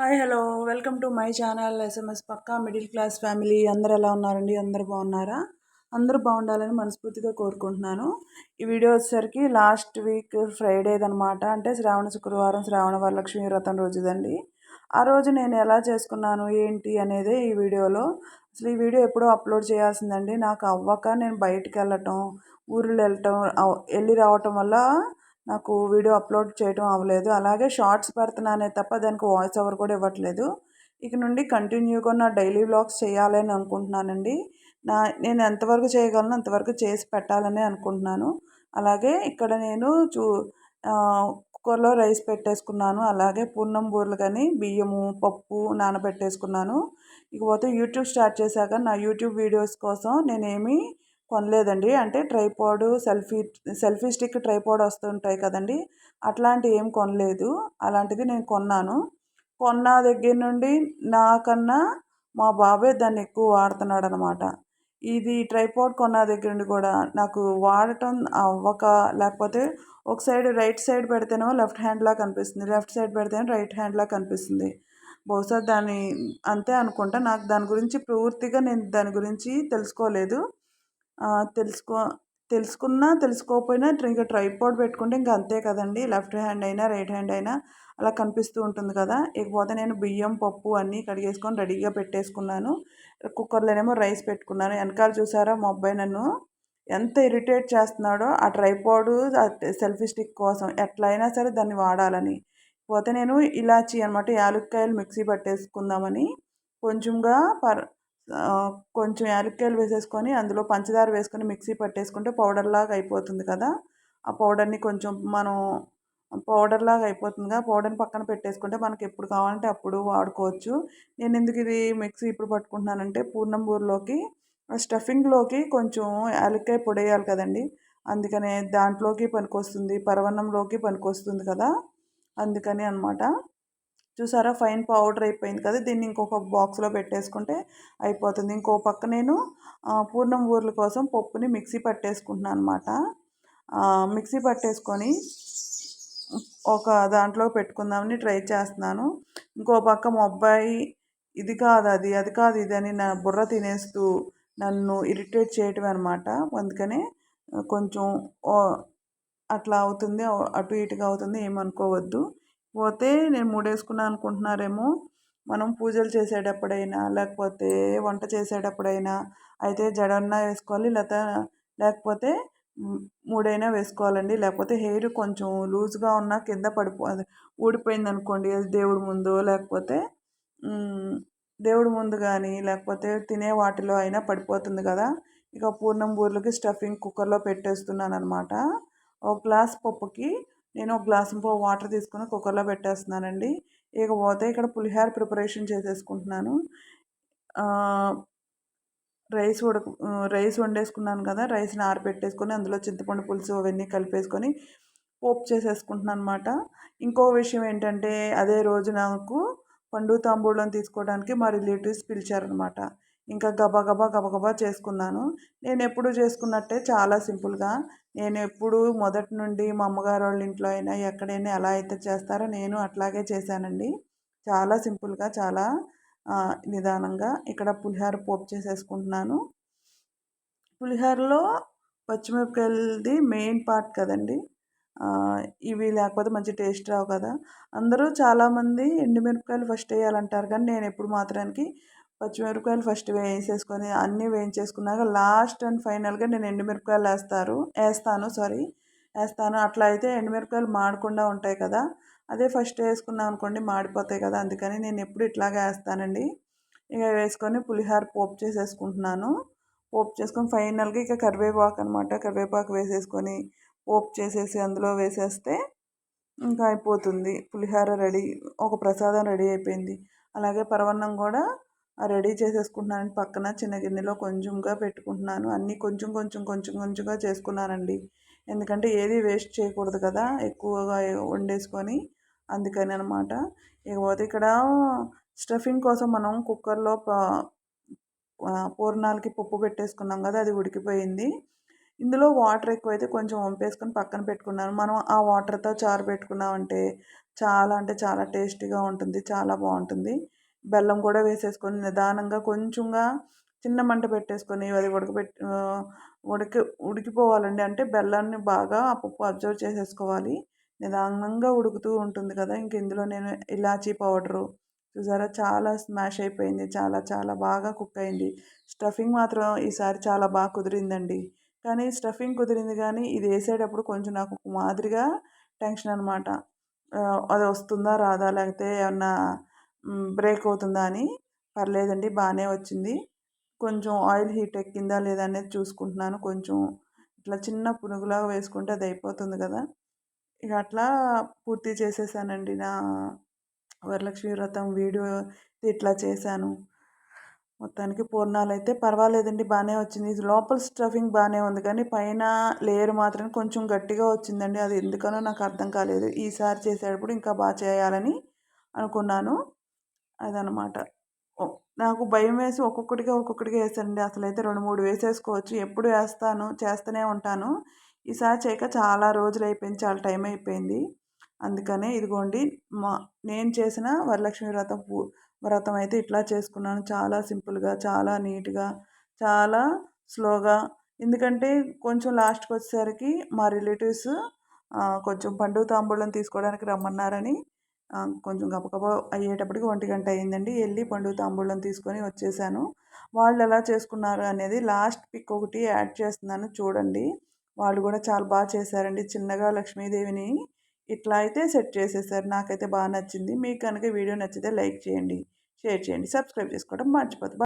Hi hello. Welcome to my channel SMS Pakka middle class family. అందరు ఎలా ఉన్నారండి? అందరు బాగున్నారా? అందరూ బాగుండాలని మనస్ఫూర్తిగా కోరుకుంటున్నాను. ఈ వీడియో వచ్చేసరికి లాస్ట్ వీక్ ఫ్రైడేదనమాట అంటే శ్రావణ శుక్రవారం శ్రావణ వరలక్ష్మి వ్రతం రోజుదండి. ఆ రోజు నేను ఎలా చేసుకున్నాను ఏంటి అనేది ఈ వీడియోలో. అసలు ఈ వీడియో ఎప్పుడో అప్లోడ్ చేయాల్సిందండి. నాకు అవ్వక నేను బయటికి వెళ్ళటం ఊర్లో వెళ్ళటం వెళ్ళి రావటం వల్ల నాకు వీడియో అప్లోడ్ చేయడం అవ్వలేదు. అలాగే షార్ట్స్ పెడుతున్నానే తప్ప దానికి వాయిస్ ఓవర్ కూడా ఇవ్వట్లేదు. ఇక నుండి కంటిన్యూగా నా డైలీ వ్లాగ్స్ చేయాలని అనుకుంటున్నానండి. నా నేను ఎంతవరకు చేయగలను అంతవరకు చేసి పెట్టాలని అనుకుంటున్నాను. అలాగే ఇక్కడ నేను చూ కుక్కర్లో రైస్ పెట్టేసుకున్నాను. అలాగే పూర్ణం బూరలు కానీ బియ్యము పప్పు నానబెట్టేసుకున్నాను. ఇకపోతే యూట్యూబ్ స్టార్ట్ చేశాక నా యూట్యూబ్ వీడియోస్ కోసం నేనేమి కొనలేదండి. అంటే tripod selfie selfie stick tripod వస్తుంటాయి కదండి అట్లాంటివి ఏం కొనలేదు. అలాంటిది నేను కొన్నాను. కొన్న దగ్గర నుండి నాకన్నా మా బాబాయ్ దాన్ని ఎక్కువ వాడుతున్నాడు అనమాట ఇది ట్రైపాడ్ కొన్న దగ్గర నుండి కూడా నాకు వాడటం అవ్వక లేకపోతే ఒక సైడ్ రైట్ సైడ్ పెడితేనేమో లెఫ్ట్ హ్యాండ్లా కనిపిస్తుంది. లెఫ్ట్ సైడ్ పెడితేనే రైట్ హ్యాండ్లా కనిపిస్తుంది. బహుశా దాన్ని అంతే అనుకుంటా. నాకు దాని గురించి పూర్తిగా నేను దాని గురించి తెలుసుకోలేదు. తెలుసుకో తెలుసుకున్నా తెలుసుకోకపోయినా ఇంకా ట్రైపాడ్ పెట్టుకుంటే ఇంకా అంతే కదండి. లెఫ్ట్ హ్యాండ్ అయినా రైట్ హ్యాండ్ అయినా అలా కనిపిస్తూ ఉంటుంది కదా. ఇకపోతే నేను బియ్యం పప్పు అన్నీ కడిగేసుకొని రెడీగా పెట్టేసుకున్నాను. కుక్కర్లోనేమో రైస్ పెట్టుకున్నాను. వెనకాల చూసారా మా అబ్బాయి నన్ను? ఎంత ఇరిటేట్ చేస్తున్నాడో ఆ ట్రైపాడు సెల్ఫీ స్టిక్ కోసం. ఎట్లయినా సరే దాన్ని వాడాలని. పోతే నేను ఇలాచి అనమాట యాలక్కాయలు మిక్సీ పట్టేసుకుందామని కొంచెంగా పర్ కొంచెం యాలక్కాయలు వేసేసుకొని అందులో పంచదార వేసుకొని మిక్సీ పట్టేసుకుంటే పౌడర్లాగా అయిపోతుంది కదా. ఆ పౌడర్ని కొంచెం మనం పౌడర్లాగా అయిపోతుంది అయిపోతుందిగా. పౌడర్ని పక్కన పెట్టేసుకుంటే మనకి ఎప్పుడు కావాలంటే అప్పుడు వాడుకోవచ్చు. నేను ఎందుకు ఇది మిక్సీ ఇప్పుడు పట్టుకుంటున్నానంటే పూర్ణంబూరులోకి స్టఫింగ్లోకి కొంచెం యాలక్కాయ పొడి వేయాలి కదండి. అందుకనే దాంట్లోకి పనికొస్తుంది పరవన్నంలోకి పనికొస్తుంది కదా. అందుకని అనమాట చూసారా? ఫైన్ పౌడర్ అయిపోయింది కదా దీన్ని ఇంకొక బాక్స్లో పెట్టేసుకుంటే అయిపోతుంది. ఇంకో పక్క నేను పూర్ణం ఊర్ల కోసం పప్పుని మిక్సీ పట్టేసుకుంటున్నాను అనమాట మిక్సీ పట్టేసుకొని ఒక దాంట్లో పెట్టుకుందామని ట్రై చేస్తున్నాను. ఇంకో పక్క మా అబ్బాయి ఇది కాదు అది అది కాదు ఇది అని నా బుర్ర తినేస్తూ నన్ను ఇరిటేట్ చేయటం అనమాట అందుకనే కొంచెం అట్లా అవుతుంది అటు ఇటుగా అవుతుంది ఏమనుకోవద్దు. పోతే నేను మూడేసుకున్నాను అనుకుంటున్నారేమో. మనం పూజలు చేసేటప్పుడైనా లేకపోతే వంట చేసేటప్పుడైనా అయితే జడన్నా వేసుకోవాలి లేకపోతే లేకపోతే మూడైనా వేసుకోవాలండి. లేకపోతే హెయిర్ కొంచెం లూజ్గా ఉన్న కింద పడిపో ఊడిపోయింది అనుకోండి అది దేవుడి ముందు. లేకపోతే దేవుడి ముందు కానీ లేకపోతే తినే వాటిలో అయినా పడిపోతుంది కదా. ఇక పూర్ణం బూర్లకి స్టఫింగ్ కుక్కర్లో పెట్టేస్తున్నాను అనమాట ఒక గ్లాస్ పప్పుకి నేను ఒక గ్లాసు వాటర్ తీసుకుని కుక్కర్లో పెట్టేస్తున్నానండి. ఇకపోతే ఇక్కడ పులిహార ప్రిపరేషన్ చేసేసుకుంటున్నాను. రైస్ ఉడక రైస్ వండేసుకున్నాను కదా రైస్ని ఆరబెట్టేసుకొని అందులో చింతపండు పులుసు అవన్నీ కలిపేసుకొని పోపు చేసేసుకుంటున్నాను అనమాట ఇంకో విషయం ఏంటంటే అదే రోజు నాకు పండు తాంబూలం తీసుకోవడానికి మా రిలేటివ్స్ పిలిచారనమాట. ఇంకా గబగబా గబగబా చేసుకున్నాను. నేను ఎప్పుడు చేసుకున్నట్టే చాలా సింపుల్గా. నేను ఎప్పుడు మొదటి నుండి మా అమ్మగారు వాళ్ళ ఇంట్లో అయినా ఎక్కడైనా ఎలా అయితే చేస్తారో నేను అట్లాగే చేశానండి. చాలా సింపుల్గా చాలా నిదానంగా ఇక్కడ పులిహోర పోపు చేసేసుకుంటున్నాను. పులిహోరలో పచ్చిమిరపకాయలది మెయిన్ పార్ట్ కదండి. ఇవి లేకపోతే మంచి టేస్ట్ రావు కదా. అందరూ చాలామంది ఎండుమిరపకాయలు ఫస్ట్ వేయాలంటారు కానీ నేను ఎప్పుడు మాత్రానికి పచ్చిమిరపకాయలు ఫస్ట్ వేసేసుకొని అన్నీ వేయించేసుకున్నాక లాస్ట్ అండ్ ఫైనల్గా నేను ఎండుమిరపకాయలు వేస్తారు. వేస్తాను సారీ వేస్తాను. అట్లా అయితే ఎండుమిరపకాయలు మాడకుండా ఉంటాయి కదా. అదే ఫస్ట్ వేసుకున్నాం అనుకోండి మాడిపోతాయి కదా. అందుకని నేను ఎప్పుడు ఇట్లాగే వేస్తానండి. ఇక వేసుకొని పులిహోర పోపు చేసేసుకుంటున్నాను. పోపు చేసుకొని ఫైనల్గా ఇక కరివేపాకు అనమాట కరివేపాకు వేసేసుకొని పోపు చేసేసి అందులో వేసేస్తే ఇంకా అయిపోతుంది. పులిహోర రెడీ ఒక ప్రసాదం రెడీ అయిపోయింది. అలాగే పరవన్నం కూడా రెడీ చేసేసుకుంటున్నాను పక్కన చిన్న గిన్నెలో కొంచెంగా పెట్టుకుంటున్నాను. అన్నీ కొంచెం కొంచెం కొంచెం కొంచెంగా చేసుకున్నానండి. ఎందుకంటే ఏది వేస్ట్ చేయకూడదు కదా ఎక్కువగా వండేసుకొని అందుకని అనమాట ఇకపోతే ఇక్కడ స్టఫింగ్ కోసం మనం కుక్కర్లో పూర్ణాలకి పప్పు పెట్టేసుకున్నాం కదా అది ఉడికిపోయింది. ఇందులో వాటర్ ఎక్కువైతే కొంచెం వంపేసుకొని పక్కన పెట్టుకున్నాను. మనం ఆ వాటర్తో చారు పెట్టుకున్నామంటే చాలా అంటే చాలా టేస్టీగా ఉంటుంది చాలా బాగుంటుంది. బెల్లం కూడా వేసేసుకొని నిదానంగా కొంచెంగా చిన్న మంట పెట్టేసుకొని అది ఉడకబెట్టి ఉడికి ఉడికిపోవాలండి. అంటే బెల్లాన్ని బాగా ఆ పప్పు అబ్జర్వ్ చేసేసుకోవాలి. నిదానంగా ఉడుకుతూ ఉంటుంది కదా! ఇంక ఇందులో నేను ఇలాచీ పౌడరు చూసారా? చాలా స్మాష్ అయిపోయింది. చాలా చాలా బాగా కుక్ అయింది. స్టఫింగ్ మాత్రం ఈసారి చాలా బాగా కుదిరిందండి. కానీ స్టఫింగ్ కుదిరింది కానీ ఇది వేసేటప్పుడు కొంచెం నాకు మాదిరిగా టెన్షన్ అనమాట అది వస్తుందా రాదా? లేకపోతే ఏమన్నా బ్రేక్ అవుతుందా అని. పర్లేదండి బాగానే వచ్చింది. కొంచెం ఆయిల్ హీట్ ఎక్కిందా లేదా అనేది చూసుకుంటున్నాను. కొంచెం ఇట్లా చిన్న పునుగులాగా వేసుకుంటే అది అయిపోతుంది కదా. ఇక అట్లా పూర్తి చేసేసానండి నా వరలక్ష్మి వ్రతం వీడియో ఇట్లా చేశాను. మొత్తానికి పూర్ణాలు అయితే పర్వాలేదండి బాగానే వచ్చింది. లోపల స్టఫింగ్ బాగానే ఉంది కానీ పైన లేయర్ మాత్రం కొంచెం గట్టిగా వచ్చిందండి. అది ఎందుకనో నాకు అర్థం కాలేదు. ఈసారి చేసేటప్పుడు ఇంకా బాగా చేయాలని అనుకున్నాను. అదనమాట. నాకు భయం వేసి ఒక్కొక్కటిగా ఒక్కొక్కటిగా వేసండి అసలు అయితే రెండు మూడు వేసేసుకోవచ్చు. ఎప్పుడు వేస్తాను చేస్తూనే ఉంటాను. ఈసారి చేయక చాలా రోజులు అయిపోయింది చాలా టైం అయిపోయింది. అందుకనే ఇదిగోండి మా నేను చేసిన వరలక్ష్మి వ్రతం వ్రతం అయితే ఇట్లా చేసుకున్నాను. చాలా సింపుల్గా చాలా నీట్గా చాలా స్లోగా. ఎందుకంటే కొంచెం లాస్ట్కి వచ్చేసరికి మా రిలేటివ్స్ కొంచెం పండుగ తాంబూలం తీసుకోవడానికి రమ్మన్నారని కొంచెం గబగబ అయ్యేటప్పటికి ఒంటి గంట అయిందండి వెళ్ళి పండుగ తాంబూలం తీసుకొని వచ్చేసాను. వాళ్ళు ఎలా చేసుకున్నారు అనేది లాస్ట్ పిక్ ఒకటి యాడ్ చేస్తున్నాను చూడండి. వాళ్ళు కూడా చాలా బాగా చేశారండి. చిన్నగా లక్ష్మీదేవిని ఇట్లా అయితే సెట్ చేసేసారు. నాకైతే బాగా నచ్చింది. మీకు కనుక వీడియో నచ్చితే లైక్ చేయండి షేర్ చేయండి సబ్స్క్రైబ్ చేసుకోవడం మర్చిపోతుంది